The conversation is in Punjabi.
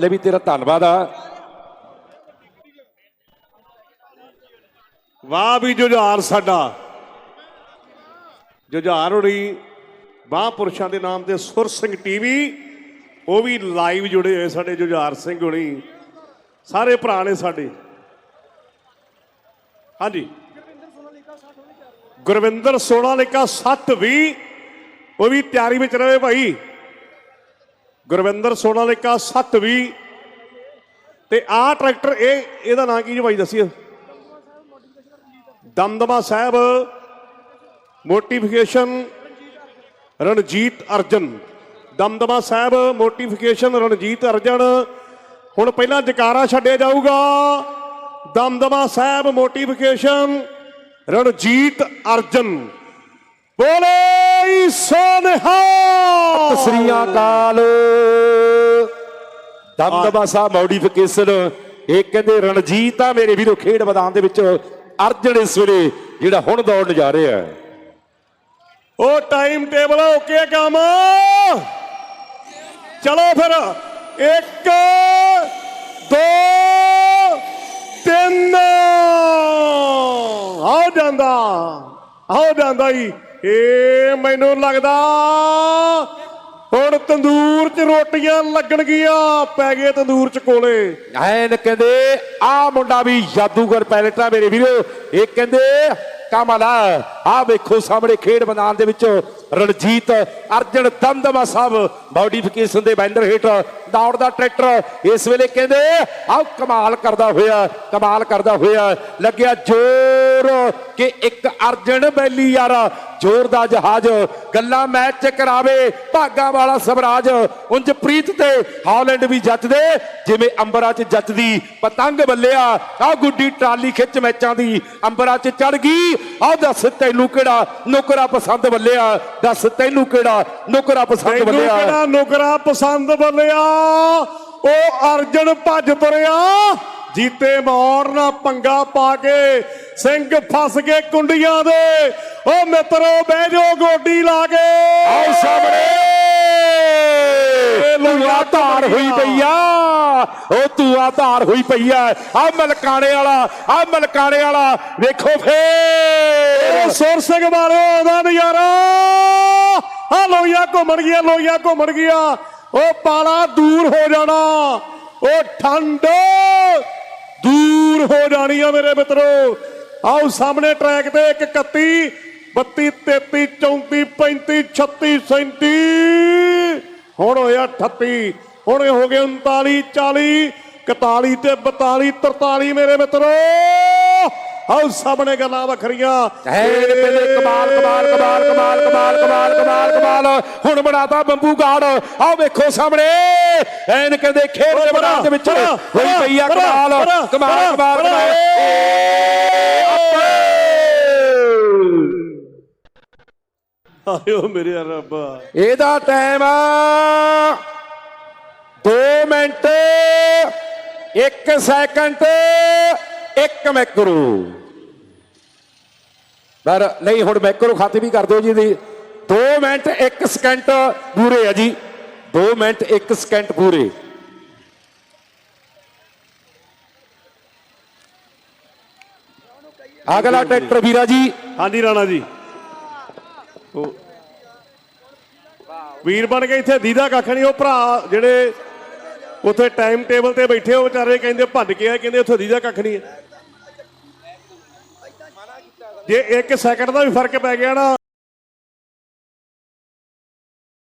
ਲੈ ਵੀ ਤੇਰਾ ਧੰਨਵਾਦ ਆ। ਵਾਹ ਵੀ ਜੁਝਾਰ ਸਾਡਾ। ਜੁਝਾਰ ਹੋਣੀ ਮਹਾਂਪੁਰਸ਼ਾਂ ਦੇ ਨਾਮ ਤੇ ਸੁਰ ਸਿੰਘ ਟੀਵੀ, ਉਹ ਵੀ ਲਾਈਵ ਜੁੜੇ ਹੋਏ ਸਾਡੇ ਜੁਝਾਰ ਸਿੰਘ ਹੋਣੀ। ਸਾਰੇ ਭਰਾ ਨੇ ਸਾਡੇ। ਹਾਂਜੀ। ਗੁਰਵਿੰਦਰ ਸੋਨਾਲਿਕਾ 720 ਉਹ ਵੀ ਤਿਆਰੀ ਵਿੱਚ ਰਹੇ ਭਾਈ। ਗੁਰਵਿੰਦਰ ਸੋਨਾਲਿਕਾ 720 ਤੇ ਆਹ ਟਰੈਕਟਰ, ਇਹ, ਇਹਦਾ ਨਾਂ ਕੀ ਜੀ ਭਾਈ ਦੱਸਿਓ ਦਮਦਮਾ ਸਾਹਿਬ। ਮੋਟੀਫਿਕੇਸ਼ਨ ਰਣਜੀਤ ਅਰਜਨ। ਦਮਦਮਾ ਸਾਹਿਬ ਮੋਟੀਫਿਕੇਸ਼ਨ ਰਣਜੀਤ ਅਰਜਨ। ਹੁਣ ਪਹਿਲਾਂ ਜਕਾਰਾ ਛੱਡਿਆ ਜਾਊਗਾ। ਦਮਦਮਾ ਸਾਹਿਬ ਮੋਟੀਫਿਕੇਸ਼ਨ ਰਣਜੀਤ ਅਰਜਨ। ਬੋਲੇ ਸੋਨਹਾ ਸ੍ਰੀ ਅਕਾਲ। ਦਮਦਮਾ ਸਾਹਿਬ ਮੋਡੀਫਿਕੇਸ਼ਨ ਇਹ ਕਹਿੰਦੇ ਰਣਜੀਤ ਆ ਮੇਰੇ ਵੀਰੋ ਖੇਡ ਮੈਦਾਨ ਦੇ ਵਿੱਚ ਅਰਜਨ ਇਸ ਵੇਲੇ ਜਿਹੜਾ ਹੁਣ ਦੌੜਨ ਜਾ ਰਿਹਾ ਹੈ। ਉਹ ਟਾਈਮ ਟੇਬਲ ਓਕੇ ਕੰਮ? ਚਲੋ ਫਿਰ 1 2 3 ਆ ਜਾਂਦਾ ਆ ਜਾਂਦਾ ਹੀ ਏ ਮੈਨੂੰ ਲੱਗਦਾ ਤੰਦੂਰ 'ਚ ਰੋਟੀਆਂ ਲੱਗਣਗੀਆਂ, ਪੈ ਗਏ ਤੰਦੂਰ 'ਚ ਕੋਲੇ। ਐਨ ਕਹਿੰਦੇ, ਆ ਮੁੰਡਾ ਵੀ ਜਾਦੂਗਰ ਪਾਇਲਟ ਆ ਮੇਰੇ ਵੀਰੋ, ਇਹ ਕਹਿੰਦੇ, ਕਮਾਲ, ਆ ਵੇਖੋ ਸਾਹਮਣੇ ਖੇਡ ਮੈਦਾਨ ਦੇ ਵਿੱਚ ਰਣਜੀਤ, ਅਰਜਨ, ਦਮਦਮਾ ਸਾਹਿਬ ਮੋਡੀਫਿਕੇਸ਼ਨ ਦੇ ਬੈਨਰ ਹੇਠ ਦੌੜਦਾ ਟਰੈਕਟਰ। ਇਸ ਵੇਲੇ ਕਹਿੰਦੇ ਆ ਕਮਾਲ ਕਰਦਾ ਹੋਇਆ, ਕਮਾਲ ਕਰਦਾ ਹੋਇਆ, ਲੱਗਿਆ ਜ਼ੋਰ ਕਿ ਇੱਕ ਅਰਜਨ ਬੈਲੀ ਯਾਰ ਜ਼ੋਰ ਦਾ ਜਹਾਜ਼ ਗੱਲਾਂ ਮੈਚ ਚ ਕਰਾਵੇ ਭਾਗਾ ਵਾਲਾ ਸਵਰਾਜ। ਉਂਝ ਪ੍ਰੀਤ ਤੇ ਹਾਲੈਂਡ ਵੀ ਜੱਜਦੇ ਜਿਵੇਂ ਅੰਬਰਾਂ 'ਚ ਜੱਜਦੀ ਪਤੰਗ ਬੱਲਿਆ। ਆ ਗੁੱਡੀ ਟਰਾਲੀ ਖਿੱਚ ਮੈਚਾਂ ਦੀ ਅੰਬਰਾਂ 'ਚ ਚੜ ਗਈ। ਆ ਦੱਸ ਤੈਨੂੰ ਕਿਹੜਾ ਨੁਕਰਾ ਪਸੰਦ ਬੱਲਿਆ? ਦੱਸ ਤੈਨੂੰ ਕਿਹੜਾ ਨੁਕਰਾ ਪਸੰਦ ਬੱਲਿਆ? ਕਿਹੜਾ ਨੁਕਰਾ ਪਸੰਦ ਬੱਲਿਆ? ਉਹ ਅਰਜਨ ਭੱਜ ਤੁਰਿਆ। ਜੀਤੇ ਮੌਰ ਨਾ ਪੰਗਾ ਪਾ ਕੇ ਸਿੰਘ ਫਸ ਗਏ ਕੁੰਡੀਆਂ ਦੇ। ਉਹ ਮਿੱਤਰੋ ਬਹਿ ਜਾਓ ਗੋਡੀ ਲਾ ਕੇ। ਆਓ ਸਾਹਮਣੇ। ਤੂਆ ਧਾਰ ਹੋਈ ਪਈ ਆ। ਉਹ ਤੂਆ ਧਾਰ ਹੋਈ ਪਈ ਆ। ਆ ਮਲਕਾਣੇ ਵਾਲਾ ਆ ਮਲਕਾਣੇ ਵਾਲਾ ਵੇਖੋ ਫੇਰ। ਸੁਰ ਸਿੰਘ ਮਾਰਿਓ ਉਹਦਾ ਨਜ਼ਾਰਾ। ਆ ਲੋਈਆ ਘੁੰਮਣ ਗਿਆ ਲੋਈਆ ਘੁੰਮਣ ਗਿਆ। ਉਹ ਪਾਲਾ ਦੂਰ ਹੋ ਜਾਣਾ। ਉਹ ਠੰਡ। ਦੂਰ ਹੋ ਜਾਣੀ ਆ ਮੇਰੇ ਮਿੱਤਰੋ। ਆਓ ਸਾਹਮਣੇ ਟਰੈਕ ਤੇ 131 32 33 34 35 36 37 ਹੁਣ ਹੋਇਆ 38 ਹੁਣ ਹੋ ਗਏ 39 40 41 ਤੇ 42 43 ਮੇਰੇ ਮਿੱਤਰੋ। ਆਓ ਸਾਹਮਣੇ ਗੱਲਾਂ ਵੱਖਰੀਆਂ। ਐਨ ਪਹਿਲੇ ਕਮਾਲ ਕਮਾਲ ਕਮਾਲ ਕਮਾਲ ਕਮਾਲ ਕਮਾਲ ਕਮਾਲ ਕਮਾਲ। ਹੁਣ ਬਣਾਤਾ ਬੰਬੂ ਗਾੜ। ਆਹ ਵੇਖੋ ਸਾਹਮਣੇ। ਐਨ ਕਹਿੰਦੇ ਖੇਡ ਦੇ ਮੈਦਾਨ ਦੇ ਵਿੱਚ ਹੋਈ ਪਈ ਆ ਕਮਾਲ ਕਮਾਲ ਕਮਾਲ ਕਮਾਲ। ਆਇਓ ਮੇਰੇ ਰੱਬਾ। ਇਹਦਾ ਟਾਈਮ ਆ। 2 ਮਿੰਟ 1 ਸੈਕਿੰਡ ਇੱਕ ਮੈਕਰੋ ਪਰ ਨਹੀਂ, ਹੁਣ ਮੈਕਰੋ ਖਾਤੇ ਵੀ ਕਰ ਦਿਓ ਜੀ ਦੀ। 2 ਮਿੰਟ 1 ਸਕਿੰਟ ਪੂਰੇ ਆ ਜੀ। 2 ਮਿੰਟ 1 ਸਕਿੰਟ ਪੂਰੇ। ਅਗਲਾ ਟਰੈਕਟਰ ਵੀਰਾ ਜੀ। ਹਾਂਜੀ ਰਾਣਾ ਜੀ। ਵੀਰ ਬਣ ਕੇ ਇੱਥੇ ਦੀਦਾ ਕੱਖ ਨਹੀਂ, ਉਹ ਭਰਾ ਜਿਹੜੇ ਉੱਥੇ ਟਾਈਮ ਟੇਬਲ ਤੇ ਬੈਠੇ ਉਹ ਵਿਚਾਰੇ ਕਹਿੰਦੇ ਭੱਜ ਕੇ ਆ ਕਹਿੰਦੇ ਉੱਥੇ ਦੀਦਾ ਕੱਖ ਨਹੀਂ ਹੈ। ਜੇ 1 ਸੈਕਿੰਡ ਦਾ ਵੀ ਫ਼ਰਕ ਪੈ ਗਿਆ ਨਾ